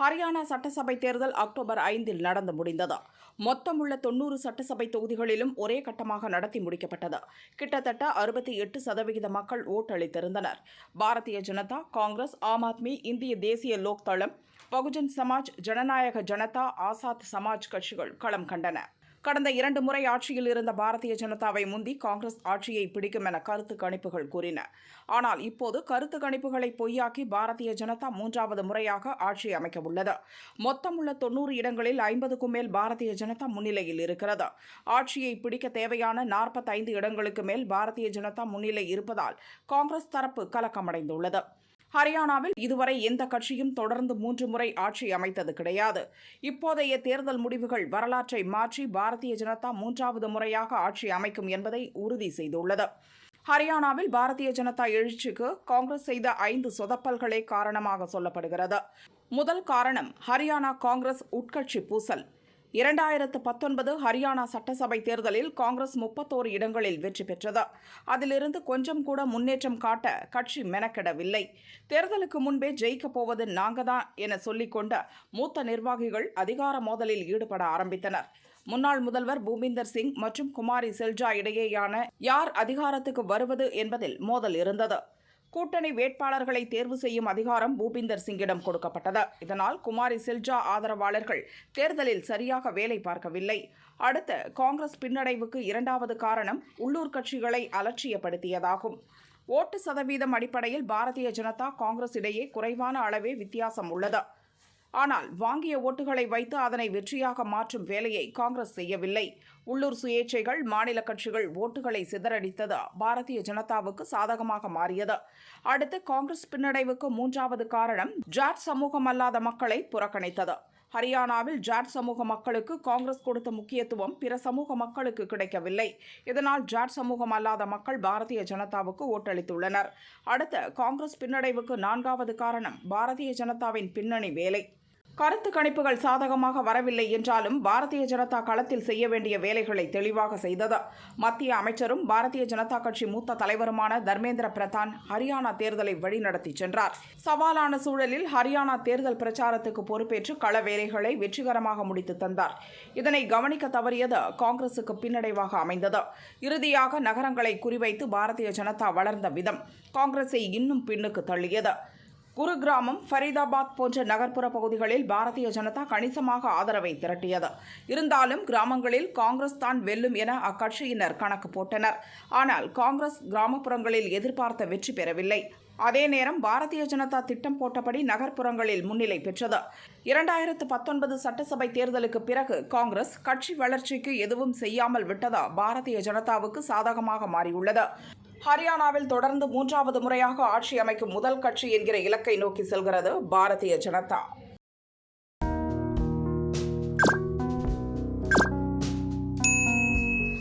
ஹரியானா சட்டசபை தேர்தல் அக்டோபர் ஐந்தில் நடந்து முடிந்தது. மொத்தமுள்ள தொன்னூறு சட்டசபை தொகுதிகளிலும் ஒரே கட்டமாக நடத்தி முடிக்கப்பட்டது. கிட்டத்தட்ட அறுபத்தி எட்டு சதவிகித மக்கள் ஓட்டளித்திருந்தனர். பாரதிய ஜனதா காங்கிரஸ் ஆம் ஆத்மி இந்திய தேசிய லோக் தளம் பகுஜன் சமாஜ் ஜனநாயக ஜனதா ஆசாத் சமாஜ் கட்சிகள் களம் கண்டன. கடந்த இரண்டு முறை ஆட்சியில் இருந்த பாரதிய ஜனதாவை முந்தி காங்கிரஸ் ஆட்சியை பிடிக்கும் என கருத்து கணிப்புகள் கூறின. ஆனால் இப்போது கருத்து கணிப்புகளை பொய்யாக்கி பாரதிய ஜனதா மூன்றாவது முறையாக ஆட்சி அமைக்க உள்ளது. மொத்தமுள்ள தொன்னூறு இடங்களில் ஐம்பதுக்கும் மேல் பாரதிய ஜனதா முன்னிலையில் இருக்கிறது. ஆட்சியை பிடிக்க தேவையான நாற்பத்தைந்து இடங்களுக்கு மேல் பாரதிய ஜனதா முன்னிலை இருப்பதால் காங்கிரஸ் தரப்பு கலக்கமடைந்துள்ளது. ஹரியானாவில் இதுவரை எந்த கட்சியும் தொடர்ந்து மூன்று முறை ஆட்சி அமைத்தது கிடையாது. இப்போதைய தேர்தல் முடிவுகள் வரலாற்றை மாற்றி பாரதிய ஜனதா மூன்றாவது முறையாக ஆட்சி அமைக்கும் என்பதை உறுதி செய்துள்ளது. ஹரியானாவில் பாரதிய ஜனதா எழுச்சிக்கு காங்கிரஸ் செய்த ஐந்து சொதப்பல்களே காரணமாக சொல்லப்படுகிறது. முதல் காரணம் ஹரியானா காங்கிரஸ் உட்கட்சி பூசல். இரண்டாயிரத்து பத்தொன்பது ஹரியானா சட்டசபை தேர்தலில் காங்கிரஸ் முப்பத்தோரு இடங்களில் வெற்றி பெற்றது. அதிலிருந்து கொஞ்சம் கூட முன்னேற்றம் காட்ட கட்சி மெனக்கெடவில்லை. தேர்தலுக்கு முன்பே ஜெயிக்கப் போவது நாங்கதான் என சொல்லிக்கொண்ட மூத்த நிர்வாகிகள் அதிகார மோதலில் ஈடுபட ஆரம்பித்தனர். முன்னாள் முதல்வர் பூமிந்தர் சிங் மற்றும் குமாரி செல்ஜா இடையேயான யார் அதிகாரத்துக்கு வருவது என்பதில் மோதல் இருந்தது. கூட்டணி வேட்பாளர்களை தேர்வு செய்யும் அதிகாரம் பூபிந்தர் சிங்கிடம் கொடுக்கப்பட்டது. இதனால் குமாரி செல்ஜா ஆதரவாளர்கள் தேர்தலில் சரியாக வேலை பார்க்கவில்லை. அடுத்து காங்கிரஸ் பின்னடைவுக்கு இரண்டாவது காரணம் உள்ளூர் கட்சிகளை அலட்சியப்படுத்தியதாகும். ஓட்டு சதவீதம் அடிப்படையில் பாரதிய ஜனதா காங்கிரஸ் இடையே குறைவான அளவே வித்தியாசம் உள்ளது. ஆனால் வாங்கிய ஓட்டுகளை வைத்து அதனை வெற்றியாக மாற்றும் வேலையை காங்கிரஸ் செய்யவில்லை. உள்ளூர் சுயேட்சைகள் மாநில கட்சிகள் ஓட்டுகளை சிதறடித்தது. பாரதிய ஜனதாவுக்கு சாதகமாக மாறியது. அடுத்து காங்கிரஸ் பின்னடைவுக்கு மூன்றாவது காரணம் ஜாட் சமூகம் அல்லாத மக்களை புறக்கணித்தது. ஹரியானாவில் ஜாட் சமூக மக்களுக்கு காங்கிரஸ் கொடுத்த முக்கியத்துவம் பிற சமூக மக்களுக்கு கிடைக்கவில்லை. இதனால் ஜாட் சமூகம் அல்லாத மக்கள் பாரதிய ஜனதாவுக்கு ஓட்டளித்துள்ளனர். அடுத்த காங்கிரஸ் பின்னடைவுக்கு நான்காவது காரணம் பாரதிய ஜனதாவின் பின்னணி வேலை. கருத்து கணிப்புகள் சாதகமாக வரவில்லை என்றாலும் பாரதிய ஜனதா களத்தில் செய்ய வேண்டிய வேலைகளை தெளிவாக செய்தது. மத்திய அமைச்சரும் பாரதிய ஜனதா கட்சி மூத்த தலைவருமான தர்மேந்திர பிரதான் ஹரியானா தேர்தலை வழிநடத்தி சென்றார். சவாலான சூழலில் ஹரியானா தேர்தல் பிரச்சாரத்துக்கு பொறுப்பேற்று கள வேலைகளை வெற்றிகரமாக முடித்து தந்தார். இதனை கவனிக்க தவறியது காங்கிரசுக்கு பின்னடைவாக அமைந்தது. இறுதியாக நகரங்களை குறிவைத்து பாரதிய ஜனதா வளர்ந்த விதம் காங்கிரஸை இன்னும் பின்னுக்கு தள்ளியது. குருகிராமம் ஃபரீதாபாத் போன்ற நகர்ப்புற பகுதிகளில் பாரதிய ஜனதா கணிசமாக ஆதரவை திரட்டியது. இருந்தாலும் கிராமங்களில் காங்கிரஸ் தான் வெல்லும் என அக்கட்சியினர் கணக்கு போட்டனர். ஆனால் காங்கிரஸ் கிராமப்புறங்களில் எதிர்பார்த்த வெற்றி பெறவில்லை. அதே நேரம் பாரதிய ஜனதா திட்டம் போட்டபடி நகர்ப்புறங்களில் முன்னிலை பெற்றது. இரண்டாயிரத்து பத்தொன்பது சட்டசபை தேர்தலுக்கு பிறகு காங்கிரஸ் கட்சி வளர்ச்சிக்கு எதுவும் செய்யாமல் விட்டதா பாரதிய ஜனதாவுக்கு சாதகமாக மாறியுள்ளது. ஹரியானாவில் தொடர்ந்து மூன்றாவது முறையாக ஆட்சி அமைக்கும் முதல் கட்சி என்கிற இலக்கை நோக்கி செல்கிறது பாரதிய ஜனதா.